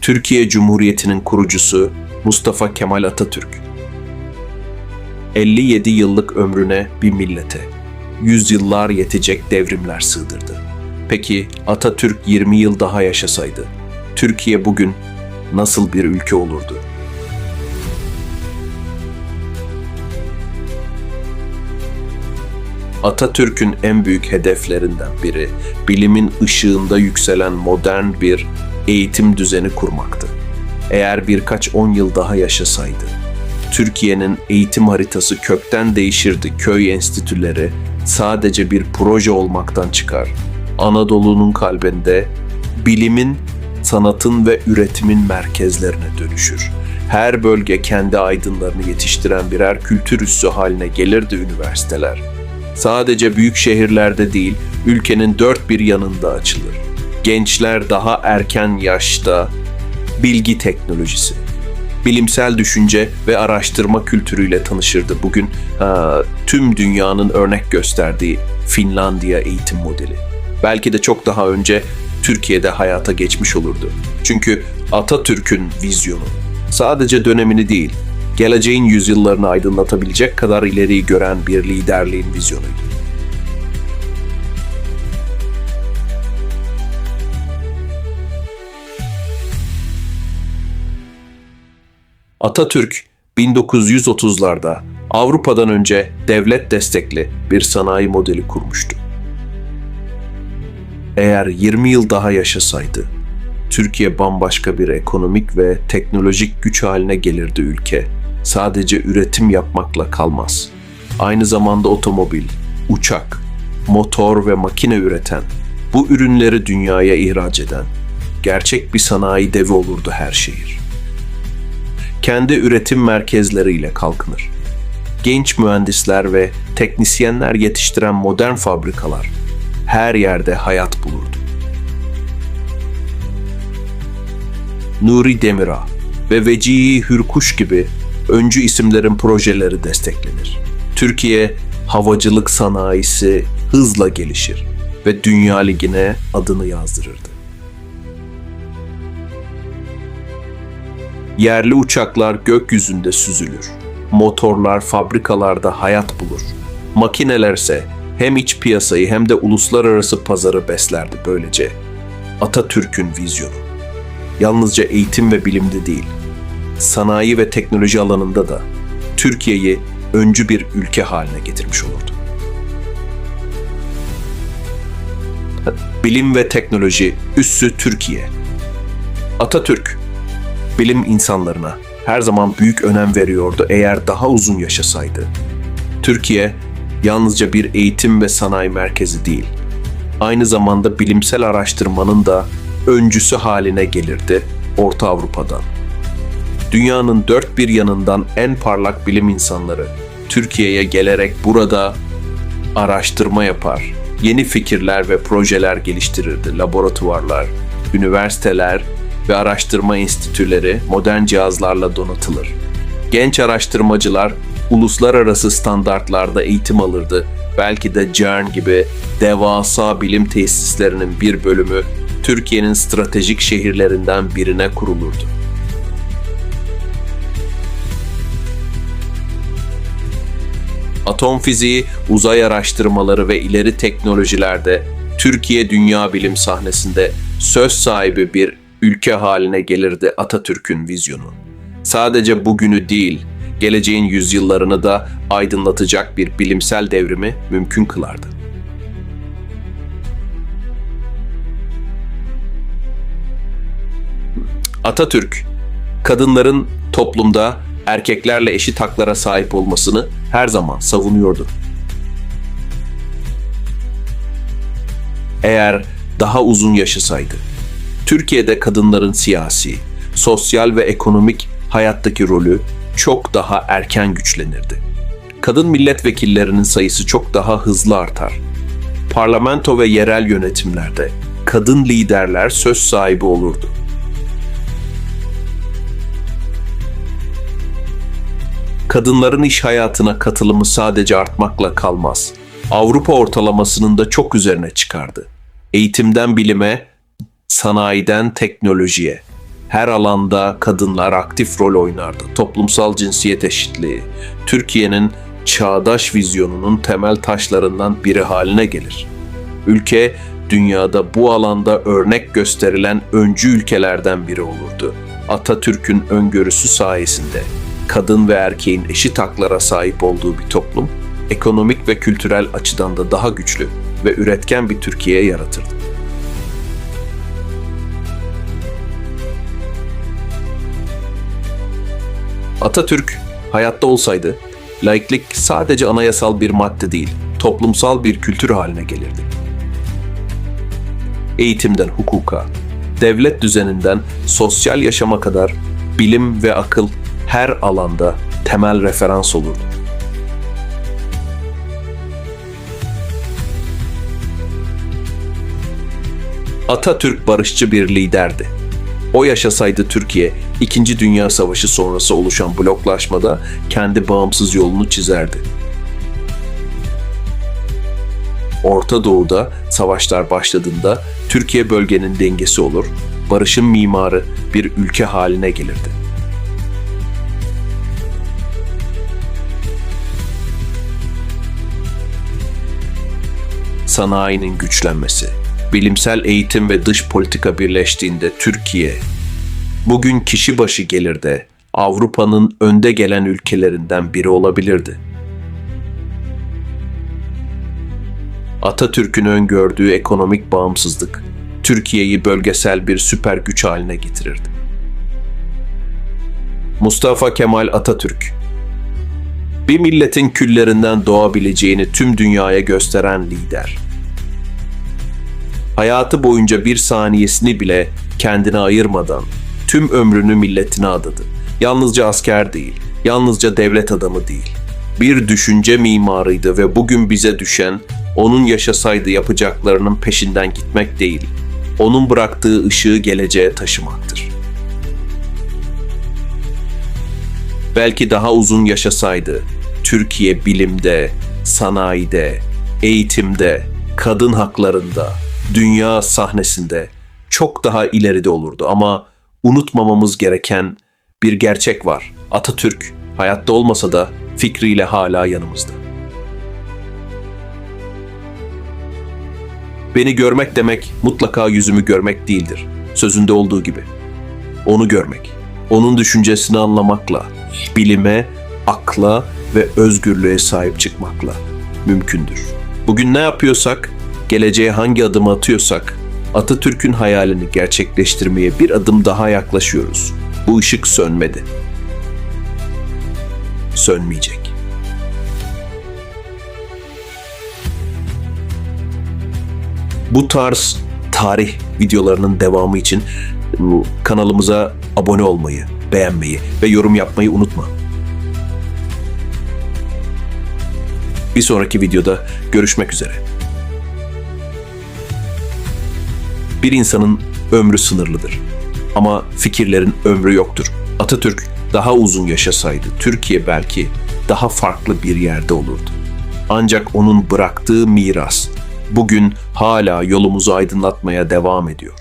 Türkiye Cumhuriyeti'nin kurucusu Mustafa Kemal Atatürk. 57 yıllık ömrüne bir millete, yüzyıllar yetecek devrimler sığdırdı. Peki Atatürk 20 yıl daha yaşasaydı, Türkiye bugün nasıl bir ülke olurdu? Atatürk'ün en büyük hedeflerinden biri bilimin ışığında yükselen modern bir eğitim düzeni kurmaktı. Eğer birkaç on yıl daha yaşasaydı, Türkiye'nin eğitim haritası kökten değişirdi. Köy enstitüleri sadece bir proje olmaktan çıkar. Anadolu'nun kalbinde bilimin, sanatın ve üretimin merkezlerine dönüşür. Her bölge kendi aydınlarını yetiştiren birer kültür üssü haline gelirdi üniversiteler sadece büyük şehirlerde değil, ülkenin dört bir yanında açılır. Gençler daha erken yaşta bilgi teknolojisi, bilimsel düşünce ve araştırma kültürüyle tanışırdı. Bugün ha, tüm dünyanın örnek gösterdiği Finlandiya eğitim modeli. Belki de çok daha önce Türkiye'de hayata geçmiş olurdu. Çünkü Atatürk'ün vizyonu sadece dönemini değil, geleceğin yüzyıllarını aydınlatabilecek kadar ileriyi gören bir liderliğin vizyonuydu. Atatürk 1930'larda Avrupa'dan önce devlet destekli bir sanayi modeli kurmuştu. Eğer 20 yıl daha yaşasaydı, Türkiye bambaşka bir ekonomik ve teknolojik güç haline gelirdi ülke. Sadece üretim yapmakla kalmaz. Aynı zamanda otomobil, uçak, motor ve makine üreten, bu ürünleri dünyaya ihraç eden, gerçek bir sanayi devi olurdu her şehir. Kendi üretim merkezleriyle kalkınır. Genç mühendisler ve teknisyenler yetiştiren modern fabrikalar her yerde hayat bulurdu. Nuri Demirağ ve Vecihi Hürkuş gibi öncü isimlerin projeleri desteklenir. Türkiye havacılık sanayisi hızla gelişir ve Dünya Ligi'ne adını yazdırırdı. Yerli uçaklar gökyüzünde süzülür. Motorlar fabrikalarda hayat bulur. Makinelerse hem iç piyasayı hem de uluslararası pazarı beslerdi böylece. Atatürk'ün vizyonu yalnızca eğitim ve bilimde değil, sanayi ve teknoloji alanında da Türkiye'yi öncü bir ülke haline getirmiş olurdu. Bilim ve teknoloji üssü Türkiye. Atatürk, bilim insanlarına her zaman büyük önem veriyordu eğer daha uzun yaşasaydı. Türkiye yalnızca bir eğitim ve sanayi merkezi değil, aynı zamanda bilimsel araştırmanın da öncüsü haline gelirdi Orta Avrupa'dan. Dünyanın dört bir yanından en parlak bilim insanları Türkiye'ye gelerek burada araştırma yapar, yeni fikirler ve projeler geliştirirdi. Laboratuvarlar, üniversiteler ve araştırma enstitüleri modern cihazlarla donatılır. Genç araştırmacılar uluslararası standartlarda eğitim alırdı. Belki de CERN gibi devasa bilim tesislerinin bir bölümü Türkiye'nin stratejik şehirlerinden birine kurulurdu. Atom fiziği, uzay araştırmaları ve ileri teknolojilerde Türkiye dünya bilim sahnesinde söz sahibi bir ülke haline gelirdi Atatürk'ün vizyonu. Sadece bugünü değil, geleceğin yüzyıllarını da aydınlatacak bir bilimsel devrimi mümkün kılardı. Atatürk, kadınların toplumda erkeklerle eşit haklara sahip olmasını her zaman savunuyordu. Eğer daha uzun yaşasaydı, Türkiye'de kadınların siyasi, sosyal ve ekonomik hayattaki rolü çok daha erken güçlenirdi. Kadın milletvekillerinin sayısı çok daha hızlı artar. Parlamento ve yerel yönetimlerde kadın liderler söz sahibi olurdu. kadınların iş hayatına katılımı sadece artmakla kalmaz. Avrupa ortalamasının da çok üzerine çıkardı. Eğitimden bilime, sanayiden teknolojiye. Her alanda kadınlar aktif rol oynardı. Toplumsal cinsiyet eşitliği, Türkiye'nin çağdaş vizyonunun temel taşlarından biri haline gelir. Ülke dünyada bu alanda örnek gösterilen öncü ülkelerden biri olurdu. Atatürk'ün öngörüsü sayesinde kadın ve erkeğin eşit haklara sahip olduğu bir toplum, ekonomik ve kültürel açıdan da daha güçlü ve üretken bir Türkiye yaratırdı. Atatürk hayatta olsaydı, laiklik sadece anayasal bir madde değil, toplumsal bir kültür haline gelirdi. Eğitimden hukuka, devlet düzeninden sosyal yaşama kadar bilim ve akıl her alanda temel referans olurdu. Atatürk barışçı bir liderdi. O yaşasaydı Türkiye, İkinci Dünya Savaşı sonrası oluşan bloklaşmada kendi bağımsız yolunu çizerdi. Orta Doğu'da savaşlar başladığında Türkiye bölgenin dengesi olur, barışın mimarı bir ülke haline gelirdi. Sanayinin güçlenmesi, bilimsel eğitim ve dış politika birleştiğinde Türkiye, bugün kişi başı gelirde Avrupa'nın önde gelen ülkelerinden biri olabilirdi. Atatürk'ün öngördüğü ekonomik bağımsızlık, Türkiye'yi bölgesel bir süper güç haline getirirdi. Mustafa Kemal Atatürk, bir milletin küllerinden doğabileceğini tüm dünyaya gösteren lider. Hayatı boyunca bir saniyesini bile kendine ayırmadan tüm ömrünü milletine adadı. Yalnızca asker değil, yalnızca devlet adamı değil. Bir düşünce mimarıydı ve bugün bize düşen onun yaşasaydı yapacaklarının peşinden gitmek değil, onun bıraktığı ışığı geleceğe taşımaktır. Belki daha uzun yaşasaydı, Türkiye bilimde, sanayide, eğitimde, kadın haklarında, dünya sahnesinde çok daha ileride olurdu ama unutmamamız gereken bir gerçek var. Atatürk hayatta olmasa da fikriyle hala yanımızda. Beni görmek demek mutlaka yüzümü görmek değildir. Sözünde olduğu gibi. Onu görmek, onun düşüncesini anlamakla, bilime, akla ve özgürlüğe sahip çıkmakla mümkündür. Bugün ne yapıyorsak, geleceğe hangi adımı atıyorsak, Atatürk'ün hayalini gerçekleştirmeye bir adım daha yaklaşıyoruz. Bu ışık sönmedi. Sönmeyecek. Bu tarz tarih videolarının devamı için kanalımıza abone olmayı, beğenmeyi ve yorum yapmayı unutma. Bir sonraki videoda görüşmek üzere. Bir insanın ömrü sınırlıdır. Ama fikirlerin ömrü yoktur. Atatürk daha uzun yaşasaydı Türkiye belki daha farklı bir yerde olurdu. Ancak onun bıraktığı miras bugün hala yolumuzu aydınlatmaya devam ediyor.